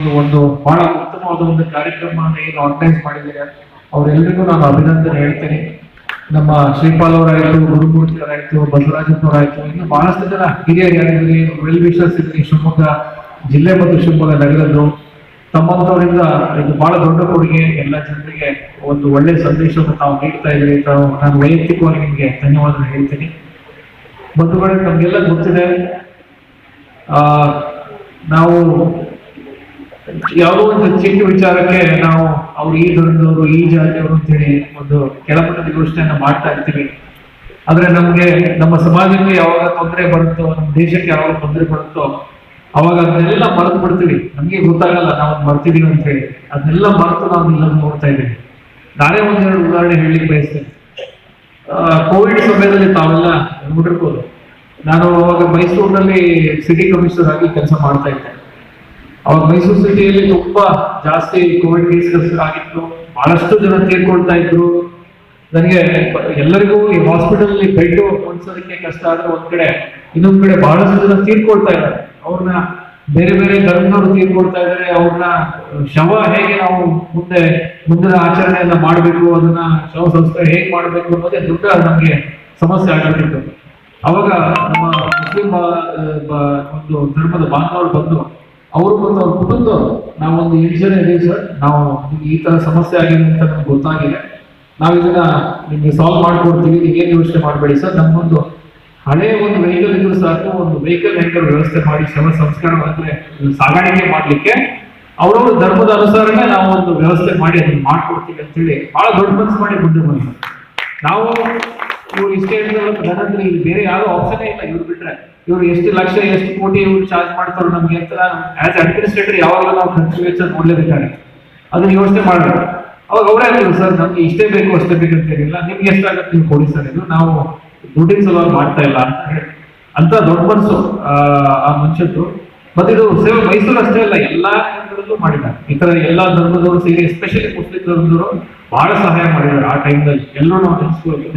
ಒಂದು ಬಹಳ ಉತ್ತಮವಾದ ಒಂದು ಕಾರ್ಯಕ್ರಮವನ್ನು ಏನು ಆರ್ಗನೈಸ್ ಮಾಡಿದ್ದೀರಾ? ಅವರೆಲ್ಲರಿಗೂ ನಾನು ಅಭಿನಂದನೆ ಹೇಳ್ತೇನೆ. ನಮ್ಮ ಶ್ರೀಪಾಲ್ ಅವರಾಯ್ತು ಗುರುಮೂರ್ತಿ ಅವರಾಯ್ತು ಬಸವರಾಜಪ್ಪನವರಾಯ್ತು, ಇನ್ನು ಬಹಳಷ್ಟು ಜನ ಹಿರಿಯರು ಯಾರಿದ್ರಿ ವೆಲ್ ವಿಶರ್ಸ್ ಇದ್ರಿ ಶಿವಮೊಗ್ಗ, ಜಿಲ್ಲೆ ಮತ್ತು ಶಿವಮೊಗ್ಗ ನಗರದ್ದು. ತಮ್ಮಂತವರಿಂದ ಇದು ಬಹಳ ದೊಡ್ಡ ಕೊಡುಗೆ. ಎಲ್ಲ ಜನರಿಗೆ ಒಂದು ಒಳ್ಳೆ ಸಂದೇಶವನ್ನು ತಾವು ನೀಡ್ತಾ ಇದ್ರಿ ತಾವು ನಾನು ವೈಯಕ್ತಿಕವಾಗಿ ನಿಮಗೆ ಧನ್ಯವಾದ ಹೇಳ್ತೀನಿ. ಬಂಧುಗಳೇ, ನಮಗೆಲ್ಲ ಗೊತ್ತಿದೆ. ಆ, ನಾವು ಯಾವುದೋ ಒಂದು ಚಿಕ್ಕ ವಿಚಾರಕ್ಕೆ ನಾವು ಅವ್ರು ಈ ದೊಡ್ಡವರು ಈ ಜಾತಿಯವರು ಅಂತೇಳಿ ಒಂದು ಕೆಳಮಟ್ಟದ ಘೋಷಣೆಯನ್ನ ಮಾಡ್ತಾ ಇರ್ತೀವಿ. ಆದ್ರೆ ನಮ್ಗೆ ನಮ್ಮ ಸಮಾಜಕ್ಕೆ ಯಾವಾಗ ತೊಂದರೆ ಬರುತ್ತೋ, ನಮ್ಮ ದೇಶಕ್ಕೆ ಯಾವಾಗ ತೊಂದರೆ ಬರುತ್ತೋ, ಅವಾಗ ಅದನ್ನೆಲ್ಲ ಮರೆತು ಬಿಡ್ತೀವಿ. ನಮ್ಗೆ ಗೊತ್ತಾಗಲ್ಲ, ನಾವು ಮರ್ತಿದೀವಿ ಅಂತ ಹೇಳಿ ಅದನ್ನೆಲ್ಲ ಮರೆತು ನಾವು ಇಲ್ಲ ನೋಡ್ತಾ ಇದ್ದೀವಿ. ನಾನೇ ಒಂದೆರಡು ಉದಾಹರಣೆ ಹೇಳಲಿಕ್ಕೆ ಬಯಸ್ತೇನೆ. ಕೋವಿಡ್ ಸಮಯದಲ್ಲಿ ತಾವೆಲ್ಲ ನೋಡಿರ್ಬೋದು ನಾನು ಅವಾಗ ಮೈಸೂರಿನಲ್ಲಿ ಸಿಟಿ ಕಮಿಷನರ್ ಆಗಿ ಕೆಲಸ ಮಾಡ್ತಾ ಇದ್ದೆ. ಅವಾಗ ಮೈಸೂರು ಸಿಟಿಯಲ್ಲಿ ತುಂಬಾ ಜಾಸ್ತಿ ಕೋವಿಡ್ ಕೇಸಸ್ ಆಗಿತ್ತು. ಬಹಳಷ್ಟು ಜನ ತೀರ್ಕೊಳ್ತಾ ಇದ್ರು. ನನಗೆ ಎಲ್ಲರಿಗೂ ಈ ಹಾಸ್ಪಿಟಲ್ ಬೆಡ್ ಹೊಂದ್ಸೋದಕ್ಕೆ ಕಷ್ಟ ಆದ್ರೆ ಒಂದ್ ಕಡೆ, ಇನ್ನೊಂದ್ ಕಡೆ ಬಹಳಷ್ಟು ಜನ ತೀರ್ಕೊಳ್ತಾ ಇದ್ದಾರೆ. ಅವ್ರನ್ನ ಬೇರೆ ಬೇರೆ ಧರ್ಮದವರು ತೀರ್ಕೊಳ್ತಾ ಇದ್ದಾರೆ. ಅವ್ರನ್ನ ಶವ ಹೇಗೆ ನಾವು ಮುಂದೆ, ಮುಂದಿನ ಆಚರಣೆಯನ್ನ ಮಾಡಬೇಕು, ಅದನ್ನ ಶವ ಸಂಸ್ಕಾರ ಹೇಗೆ ಮಾಡಬೇಕು ಅನ್ನೋದೇ ದೊಡ್ಡ ನಮ್ಗೆ ಸಮಸ್ಯೆ ಆಗಿರ್ತಿತ್ತು ಅವಾಗ ನಮ್ಮ ಮುಸ್ಲಿಂ ಒಂದು ಧರ್ಮದ ಬಾಂಧವರು ಬಂದು ಅವರು ಮತ್ತು ಅವ್ರ ಕುಟುಂಬದವರು. ನಾವೊಂದು ಎಂಟು ಸರ್. ನಾವು ಈ ತರ ಸಮಸ್ಯೆ ಆಗಿದೆ ಅಂತ ನಮ್ಗೆ ಗೊತ್ತಾಗಿದೆ. ನಾವು ಇದನ್ನ ನಿಮ್ಗೆ ಸಾಲ್ವ್ ಮಾಡ್ಕೊಡ್ತೀವಿ. ನೀವೇನು ಯೋಚನೆ ಮಾಡಬೇಡಿ ಸರ್? ನಮ್ಮೊಂದು ಹಳೆ ಒಂದು ವೆಹಿಕಲ್ ಇದ್ರು ಸಾಕು. ಒಂದು ವೆಹಿಕಲ್ ಹೆಂಗಲ್ ವ್ಯವಸ್ಥೆ ಮಾಡಿ ಶವ ಸಂಸ್ಕಾರ ಅಂದ್ರೆ ಸಾಗಾಣಿಕೆ ಮಾಡ್ಲಿಕ್ಕೆ ಅವರವ್ರ ಧರ್ಮದ ಅನುಸಾರನೇ ನಾವು ಒಂದು ವ್ಯವಸ್ಥೆ ಮಾಡಿ ಅದನ್ನ ಮಾಡ್ಕೊಡ್ತೀವಿ ಅಂತೇಳಿ ಬಹಳ ದೊಡ್ಡ ಮನಸ್ಸು ಮಾಡಿ ಮುಂದೆ ಬಂದ್ರು ನಾವು ಇವ್ರು ಇಷ್ಟೇ ಹೇಳಿದ್ರೆ ಇಲ್ಲಿ ಬೇರೆ ಯಾರು ಆಪ್ಷನ್ ಇಲ್ಲ. ಇವ್ರು ಬಿಟ್ರೆ ಇವ್ರು ಎಷ್ಟು ಲಕ್ಷ, ಎಷ್ಟು ಕೋಟಿ ಇವ್ರು ಚಾರ್ಜ್ ಮಾಡ್ತಾರೋ ನಮ್ಗೆ ಅಂತ ಆಸ್ ಅಡ್ಮಿನಿಸ್ಟ್ರೇಟರ್ ಯಾವಾಗಲೂ ನಾವು ಖರ್ಚು ವೆಚ್ಚ ನೋಡ್ಲೇಬೇಕಾಗುತ್ತೆ. ಅದನ್ನ ಯೋಚನೆ ಮಾಡಬೇಕು. ಅವಾಗ ಅವರೇ ಆಗ್ತದೆ ಸರ್, ನಮ್ಗೆ ಇಷ್ಟೇ ಬೇಕು, ಅಷ್ಟೇ ಬೇಕು ಅಂತ ಹೇಳಿಲ್ಲ. ನಿಮ್ಗೆ ಎಷ್ಟಾಗುತ್ತೆ ನೀವು ಕೊಡಿ ಸರ್, ಇದು ನಾವು ದುಡ್ಡಿನ ಸಲುವಾಗಿ ಮಾಡ್ತಾ ಇಲ್ಲ ಅಂತ ಹೇಳಿ. ಅಂತ ದೊಡ್ಡ ಮನಸ್ಸು, ಆ ಮನುಷ್ಯದ್ದು ಮತ್ತೆ ಇದು ಸೇವೆ ಮೈಸೂರು ಅಷ್ಟೇ ಅಲ್ಲ, ಎಲ್ಲಾ ಧರ್ಮದಲ್ಲೂ ಮಾಡಿದ್ದಾರೆ. ಈ ತರ ಎಲ್ಲಾ ಧರ್ಮದವರು ಸೇರಿ ಎಸ್ಪೆಷಲಿ ಮುಸ್ಲಿಂ ಧರ್ಮದವರು ಬಹಳ ಸಹಾಯ ಮಾಡಿದ್ದಾರೆ ಆ ಟೈಮ್ದಲ್ಲಿ ಎಲ್ಲರೂ ನಾವು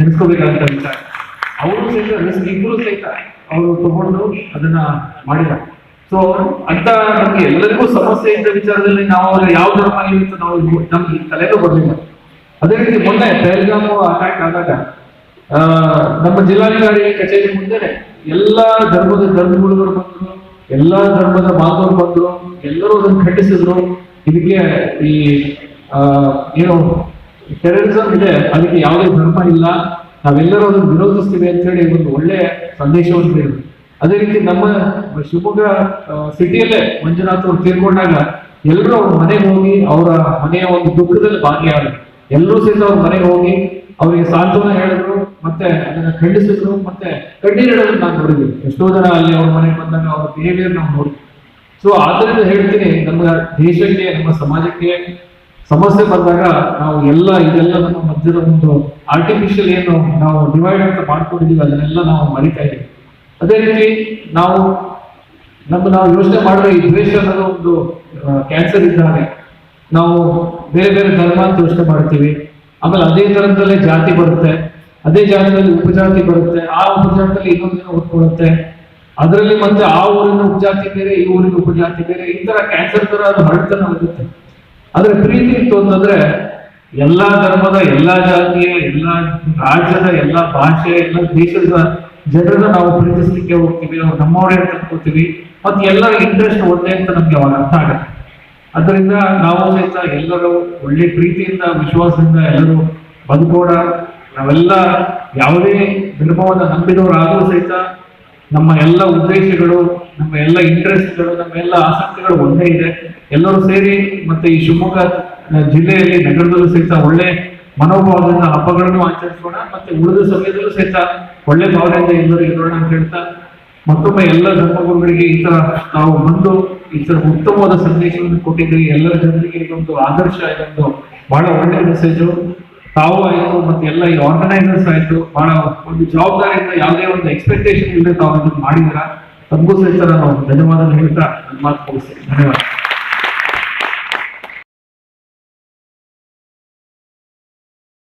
ನೆನೆಸ್ಕೋ ಅವರು ಸಹಿತ ರಿಸ್ಕ್ ಇಬ್ಬರು ಸಹಿತ ಅವರು ತಗೊಂಡು ಅದನ್ನ ಮಾಡಿದ ಸೊ ಅಂತ ನಮ್ಗೆ ಎಲ್ಲರಿಗೂ ಸಮಸ್ಯೆ ಇದ್ದ ವಿಚಾರದಲ್ಲಿ ನಾವು ಯಾವ ಧರ್ಮ ಅಂತ ನಾವು ನಮ್ಗೆ ತಲೆಗೂ ಬರಲಿಲ್ಲ. ಅದೇ ರೀತಿ ಮೊನ್ನೆ ಪೆಹಲ್ಗಾಮ್ ಅಟ್ಯಾಕ್ ಆದಾಗ ನಮ್ಮ ಜಿಲ್ಲಾಧಿಕಾರಿ ಕಚೇರಿ ಮುಂದೆ ಎಲ್ಲಾ ಧರ್ಮದ ಧರ್ಮಗುರುಗಳು ಬಂದ್ರು, ಎಲ್ಲಾ ಧರ್ಮದ ಮಾತವರು ಬಂದ್ರು, ಎಲ್ಲರೂ ಅದನ್ನು ಖಂಡಿಸಿದ್ರು. ಇದಕ್ಕೆ ಈ ಏನು ಟೆರರಿಸಂ ಇದೆ, ಅದಕ್ಕೆ ಯಾವುದೇ ಧರ್ಮ ಇಲ್ಲ. ನಾವೆಲ್ಲರೂ ಅದನ್ನು ವಿರೋಧಿಸ್ತೀವಿ ಅಂತ ಹೇಳಿ ಒಂದು ಒಳ್ಳೆ ಸಂದೇಶವನ್ನು ನೀಡಿದ್ರು. ಅದೇ ರೀತಿ ನಮ್ಮ ಶಿವಮೊಗ್ಗ ಸಿಟಿಯಲ್ಲೇ ಮಂಜುನಾಥ್ ಅವರು ತೀರ್ಕೊಂಡಾಗ ಎಲ್ಲರೂ ಅವ್ರ ಮನೆಗೆ ಹೋಗಿ ಅವರ ಮನೆಯ ಒಂದು ದುಃಖದಲ್ಲಿ ಭಾಗಿಯಾದರು. ಎಲ್ಲರೂ ಸಹಿತ ಅವ್ರ ಮನೆಗೆ ಹೋಗಿ ಅವರಿಗೆ ಸಾಂತ್ವನ ಹೇಳಿದ್ರು, ಮತ್ತೆ ಅದನ್ನ ಖಂಡಿಸಿದ್ರು, ಮತ್ತೆ ಕಣ್ಣೀರಿಡೋದನ್ನ ನಾನು ನೋಡಿದ್ವಿ ಎಷ್ಟೋ ಜನ ಅಲ್ಲಿ ಅವ್ರ ಮನೆಗೆ ಬಂದಾಗ ಅವ್ರ ಬಿಹೇವಿಯರ್ ನಾವು ನೋಡಿದ್ವಿ. ಸೊ ಆದ್ದರಿಂದ ಹೇಳ್ತೀನಿ, ನಮ್ಮ ದೇಶಕ್ಕೆ, ನಮ್ಮ ಸಮಾಜಕ್ಕೆ ಸಮಸ್ಯೆ ಬಂದಾಗ ನಾವು ಎಲ್ಲ ಇದೆಲ್ಲ ನಮ್ಮ ಮಧ್ಯದ ಒಂದು ಆರ್ಟಿಫಿಷಿಯಲ್ ಏನು ನಾವು ಡಿವೈಡ್ ಅಂತ ಮಾಡ್ಕೊಂಡಿದೀವಿ ಅದನ್ನೆಲ್ಲ ನಾವು ಮರಿತಾ ಇದ್ದೀವಿ. ಅದೇ ರೀತಿ ನಾವು ನಮ್ಮ ನಾವು ಯೋಚನೆ ಮಾಡಿದ್ರೆ ಈ ದ್ವೇಷ ಅನ್ನೋದು ಒಂದು ಕ್ಯಾನ್ಸರ್ ಇದ್ದಾಗ ನಾವು ಬೇರೆ ಬೇರೆ ಧರ್ಮ ಅಂತ ಯೋಚನೆ ಮಾಡ್ತೀವಿ. ಆಮೇಲೆ ಅದೇ ಧರ್ಮದಲ್ಲೇ ಜಾತಿ ಬರುತ್ತೆ. ಅದೇ ಜಾತಿಯಲ್ಲಿ ಉಪಜಾತಿ ಬರುತ್ತೆ. ಆ ಉಪಜಾತಿಯಲ್ಲಿ ಇನ್ನೊಂದಿನ ಹೊತ್ಕೊಳ್ಳುತ್ತೆ ಅದರಲ್ಲಿ ಮತ್ತೆ ಆ ಊರಿನ ಉಪಜಾತಿ ಬೇರೆ, ಈ ಊರಿನ ಉಪಜಾತಿ ಬೇರೆ, ಈ ತರ ಕ್ಯಾನ್ಸರ್ ತರ ಅದು ಹರಡ್ತಾನೆ ಹೋಗುತ್ತೆ. ಆದ್ರೆ ಪ್ರೀತಿ ಇತ್ತು ಅಂತಂದ್ರೆ ಎಲ್ಲಾ ಧರ್ಮದ, ಎಲ್ಲಾ ಜಾತಿಯ, ಎಲ್ಲಾ ರಾಜ್ಯದ, ಎಲ್ಲಾ ಭಾಷೆ ಎಲ್ಲ ದೇಶದ ಜನರನ್ನ ನಾವು ಪ್ರೀತಿಸ್ಲಿಕ್ಕೆ ಹೋಗ್ತೀವಿ ಅವ್ರು ನಮ್ಮವರೇ ಅಂತ ಮತ್ತೆ ಎಲ್ಲರ ಇಂಟ್ರೆಸ್ಟ್ ಒಂದೇ ಅಂತ ನಮ್ಗೆ ಅವಾಗ ಅರ್ಥ ಆಗುತ್ತೆ. ಅದರಿಂದ ನಾವು ಸಹಿತ ಎಲ್ಲರೂ ಒಳ್ಳೆ ಪ್ರೀತಿಯಿಂದ, ವಿಶ್ವಾಸದಿಂದ ಎಲ್ಲರೂ ಬದುಕೋಣ ನಾವೆಲ್ಲ ಯಾವುದೇ ಧರ್ಮವನ್ನು ನಂಬಿದವರಾದರೂ ಸಹಿತ ನಮ್ಮ ಎಲ್ಲ ಉದ್ದೇಶಗಳು, ನಮ್ಮ ಎಲ್ಲ ಇಂಟ್ರೆಸ್ಟ್ಗಳು ನಮ್ಮ ಎಲ್ಲ ಆಸಕ್ತಿಗಳು ಒಂದೇ ಇದೆ. ಎಲ್ಲರೂ ಸೇರಿ ಮತ್ತೆ ಈ ಶಿವಮೊಗ್ಗ ಜಿಲ್ಲೆಯಲ್ಲಿ ನಗರದಲ್ಲೂ ಸಹಿತ ಒಳ್ಳೆ ಮನೋಭಾವದಿಂದ ಹಬ್ಬಗಳನ್ನು ಆಚರಿಸೋಣ, ಮತ್ತೆ ಉಳಿದ ಸಮಯದಲ್ಲೂ ಸಹಿತ ಒಳ್ಳೆ ಭಾವನೆಯಿಂದ ಎಲ್ಲರೂ ಇರೋಣ ಅಂತ ಹೇಳ್ತಾ, ಮತ್ತೊಮ್ಮೆ ಎಲ್ಲ ಧರ್ಮಗುರುಗಳಿಗೆ ಈ ತರ ನಾವು ಬಂದು ಈ ತರ ಉತ್ತಮವಾದ ಸಂದೇಶವನ್ನು ಕೊಟ್ಟಿದ್ದೀವಿ ಎಲ್ಲರ ಜನರಿಗೆ ಇದೊಂದು ಆದರ್ಶ, ಇದೊಂದು ಬಹಳ ಒಳ್ಳೆ ಮೆಸೇಜು ತಾವು ಆಯ್ತು, ಮತ್ತೆ ಎಲ್ಲ ಈ ಆರ್ಗನೈಸರ್ಸ್ ಆಯಿತು, ಬಹಳ ಒಂದು ಜವಾಬ್ದಾರಿಯಿಂದ ಯಾವುದೇ ಒಂದು ಎಕ್ಸ್ಪೆಕ್ಟೇಷನ್ ಇಲ್ಲದೆ ತಾವು ಇದನ್ನು ಮಾಡಿದ್ರ ತಮಗೂ ಸಹಿತ ನಾನು ಧನ್ಯವಾದ ಹೇಳ್ತಾ ನನ್ನ ಮಾತು ಧನ್ಯವಾದ.